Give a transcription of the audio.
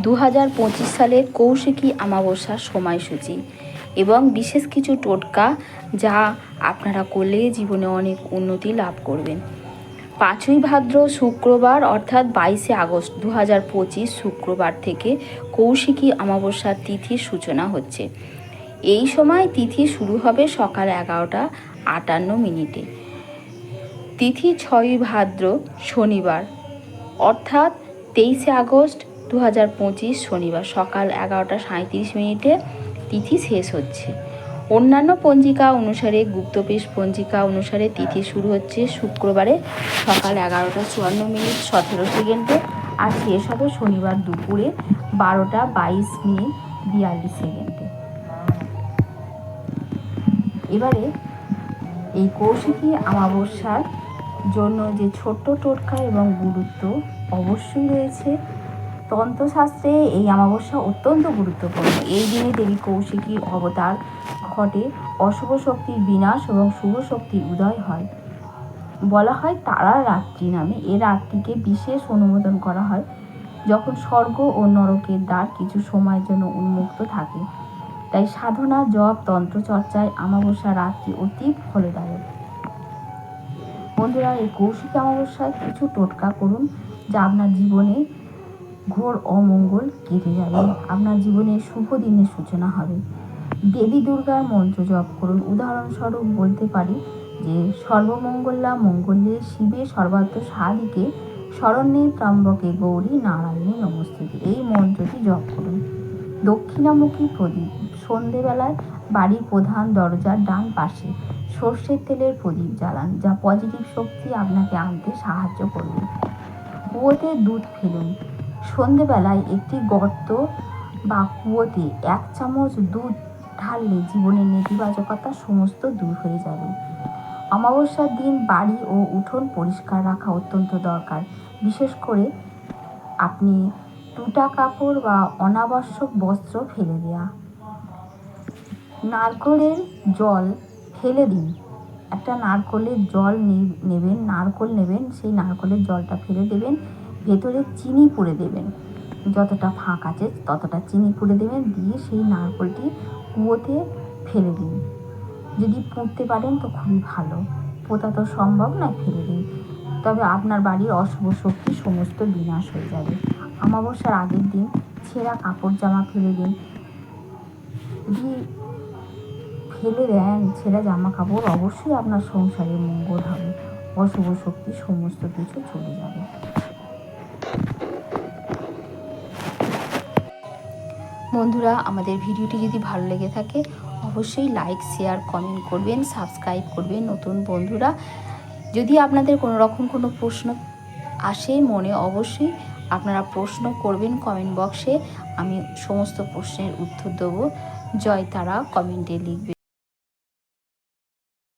দু হাজার পঁচিশ সালের কৌশিকী অমাবস্যার সময়সূচি এবং বিশেষ কিছু টোটকা যা আপনারা করলে জীবনে অনেক উন্নতি লাভ করবেন। পাঁচই ভাদ্র শুক্রবার অর্থাৎ বাইশে আগস্ট দু হাজার পঁচিশ শুক্রবার থেকে কৌশিকী অমাবস্যার তিথির সূচনা হচ্ছে। এই সময় তিথি শুরু হবে সকাল এগারোটা আটান্ন মিনিটে। তিথি ছয়ই ভাদ্র শনিবার, অর্থাৎ তেইশে আগস্ট দু হাজার পঁচিশ শনিবার সকাল এগারোটা সাঁত্রিশ মিনিটে তিথি শেষ হচ্ছে। অন্যান্য পঞ্জিকা অনুসারে গুপ্তপেশ পঞ্জিকা অনুসারে তিথি শুরু হচ্ছে শুক্রবারে সকাল এগারোটা চুয়ান্ন মিনিট সতেরো সেকেন্ডে আর শেষ হবে শনিবার দুপুরে বারোটা বাইশ মিনিট বিয়াল্লিশ সেকেন্ডে। এবারে এই কৌশিকী অমাবস্যার জন্য যে ছোট্ট টোটকা এবং গুরুত্ব অবশ্যই রয়েছে। তন্ত্রশাস্ত্রে এই অমাবস্যা অত্যন্ত গুরুত্বপূর্ণ। এই দিনে দেবী কৌশিকীর অবতার ঘটে। অশুভ শক্তির বিনাশ এবং শুভ শক্তির উদয় হয়। বলা হয় তারা রাত্রি নামে। এ রাত্রিকে বিশেষ অনুমোদন করা হয়। যখন স্বর্গ ও নরকের দ্বার কিছু সময়ের জন্য উন্মুক্ত থাকে। তাই সাধনা, জপ, তন্ত্রচর্চায় অমাবস্যা রাত্রি অতি ফলদায়ক। বন্ধুরা, এই কৌশিক অমাবস্যায় কিছু টোটকা করুন যা আপনার জীবনে ঘোর অমঙ্গল কেটে যাবে। আপনার জীবনে শুভ দিনের সূচনা হবে। দেবী দুর্গার মন্ত্র জপ করুন। উদাহরণস্বরূপ বলতে পারি যে, সর্বমঙ্গলা মঙ্গলে শিবে সর্বাত্ম সাদিকে শরণ্যে ত্রম্বকে গৌরী নারায়ণী নমস্তুতি। এই মন্ত্রটি জপ করুন। দক্ষিণামুখী প্রদীপ। সন্ধেবেলায় বাড়ির প্রধান দরজার ডান পাশে সর্ষের তেলের প্রদীপ জ্বালান, যা পজিটিভ শক্তি আপনাকে আনতে সাহায্য করবে। কুয়োতে দুধ ফেলুন। সন্ধেবেলায় একটি গর্ত বা কুয়োতে এক চামচ দুধ ঢাললে জীবনের নেতিবাচকতা সমস্ত দূর হয়ে যাবে। অমাবস্যার দিন বাড়ি ও উঠোন পরিষ্কার রাখা অত্যন্ত দরকার। বিশেষ করে আপনি টুটা কাপড় বা অনাবশ্যক বস্ত্র ফেলে দেওয়া নারকলের জল ফেলে দিন। একটা নারকলের জল নে- নেবেন, নারকল নেবেন, সেই নারকলের জলটা ফেলে দেবেন, ভেতরে চিনি পুড়ে দেবেন। যতটা ফাঁক আছে ততটা চিনি পুড়ে দেবেন, দিয়ে সেই নারকলটি কুয়োতে ফেলে দিন। যদি পুঁততে পারেন তো খুবই ভালো। পোতা তো সম্ভব নয় ফেলে দিন। তবে আপনার বাড়ির অশুভ শক্তি সমস্ত বিনাশ হয়ে যাবে। অমাবস্যার আগের দিন ছেঁড়া কাপড় জামা ফেলে দিন। যদি ফেলে দেন ছেঁড়া জামা কাপড়, অবশ্যই আপনার সংসারে মঙ্গল হবে। অশুভ শক্তি, সমস্ত কিছু চলে যাবে। বন্ধুরা, আমাদের ভিডিওটি যদি ভালো লেগে থাকে, অবশ্যই লাইক শেয়ার কমেন্ট করবেন সাবস্ক্রাইব করবেন নতুন বন্ধুরা। যদি আপনাদের কোনো রকম কোনো প্রশ্ন আসে মনে, অবশ্যই আপনারা প্রশ্ন করবেন কমেন্ট বক্সে আমি সমস্ত প্রশ্নের উত্তর দেবো। জয় তারা কমেন্টে লিখবে।